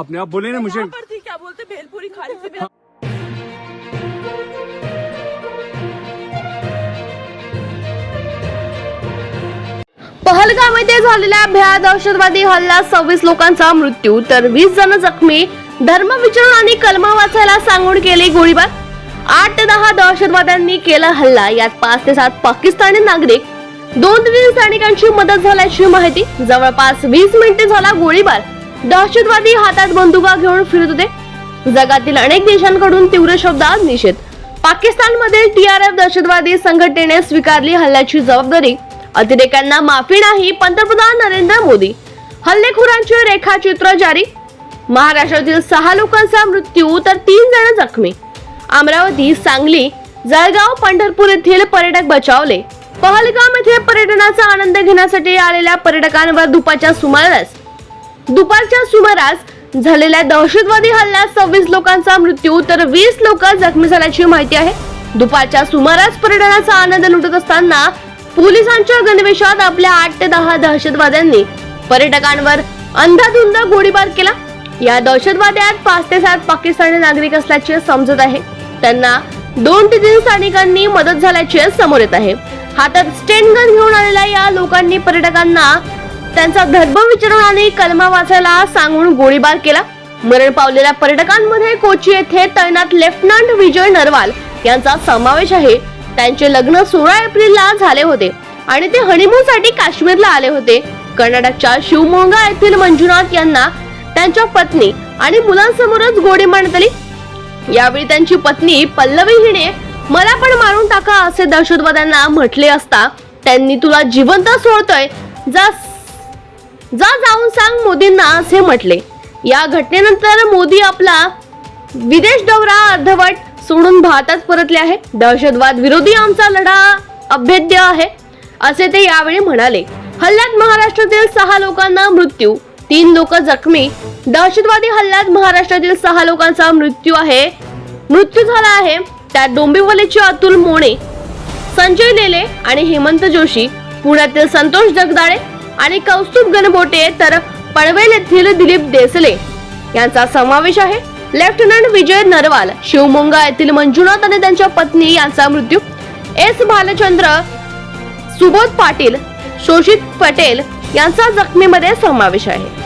आपने आप बोले ना मुझे। पर थी क्या बोलते भेलपुरी खाने से मेरा पहलगाम येथे झालेल्या भ्या दहशतवादी हल्ल्यात सव्वीस लोकांचा मृत्यू तर वीस जण जखमी धर्मविचरण आणि कलमा वाचायला सांगून केली गोळीबार. आठ ते दहा दहशतवाद्यांनी केला हल्ला यात पाच ते सात पाकिस्तानी नागरिक दोन तीन सैनिकांची मदत झाल्याची माहिती जवळपास वीस मिनिटे झाला गोळीबार. दहशतवादी हातात बंदुका घेऊन फिरत होते. जगातील अनेक देशांकडून तीव्र शब्दात निषेध. पाकिस्तानमधील एफ दहशतवादी संघटनेने स्वीकारली हल्ल्याची जबाबदारी. अतिरेक्यांना माफी नाही पंतप्रधान नरेंद्र मोदी. हल्लेखोरांचे रेखाचित्र जारी. महाराष्ट्रातील सहा लोकांचा मृत्यू तर तीन जण जखमी. अमरावती सांगली जळगाव पंढरपूर येथील पर्यटक बचावले. पहलगाम येथे पर्यटनाचा आनंद घेण्यासाठी आलेल्या पर्यटकांवर दुपारच्या सुमारास दुपारच्या सुमारास झालेल्या दहशतवादी हल्ल्यात सव्वीस लोकांचा मृत्यू तर वीस लोक जखमी झाल्याची माहिती आहे. दुपारच्या सुमारास पर्यटनाचा आनंद लुटत असताना पोलिसांच्या गणवेशात आपल्या आठ ते दहा दहशतवाद्यांनी पर्यटकांवर अंधाधुंद गोळीबार केला. या दहशतवाद्यात पाच ते सात पाकिस्तानी नागरिक असल्याचे समजत आहे. त्यांना दोन ते तीन स्थानिकांनी मदत झाल्याचे समोर येत आहे. हातात स्टेन गन घेऊन आलेल्या या लोकांनी पर्यटकांना त्यांचा धर्म आणि कलमा वाचायला सांगून गोळीबार केला. मरण पावलेल्या पर्यटकांमध्ये कोची येथे तैनात लेफ्टनंट विजय नरवाल यांचा समावेश आहे. त्यांचे लग्न सोळा एप्रिलला झाले होते आणि ते हनीमून साठी काश्मीरला आले होते. कर्नाटकच्या शिवमोगा येथील मंजुनाथ यांना त्यांच्या पत्नी आणि मुलांसमोरच गोळी मारण्यात आली यावेळी त्यांची पत्नी पल्लवी हिने मला पण मारून टाका असे दहशतवाद्यांना म्हटले असता त्यांनी तुला जिवंत सोडतोय. जा जा जाऊन सांग मोदींना असे म्हटले. या घटनेनंतर मोदी आपला विदेश दौरा अर्धवट सोडून भारतात परतले आहे दहशतवाद विरोधी आमचा लढा अभेद्य आहे असे ते यावेळी म्हणाले. हल्ल्यात महाराष्ट्रातील सहा लोकांना मृत्यू तीन लोक जखमी. दहशतवादी हल्ल्यात महाराष्ट्रातील सहा लोकांचा मृत्यू आहे. मृत्यू झाला आहे. त्यात डोंबिवलीचे अतुल मोणे संजय लेले आणि हेमंत जोशी पुण्यातील संतोष जगदाळे आणि कौस्तुभ गणबोटे तर पनवेल येथील दिलीप देसले. यांचा समावेश आहे. लेफ्टनंट विजय नरवाल शिवमोंगा येथील मंजुनाथ आणि त्यांच्या पत्नी यांचा मृत्यू. एस. भालचंद्र सुबोध पाटील शोषित पटेल यांचा जखमीमध्ये समावेश आहे.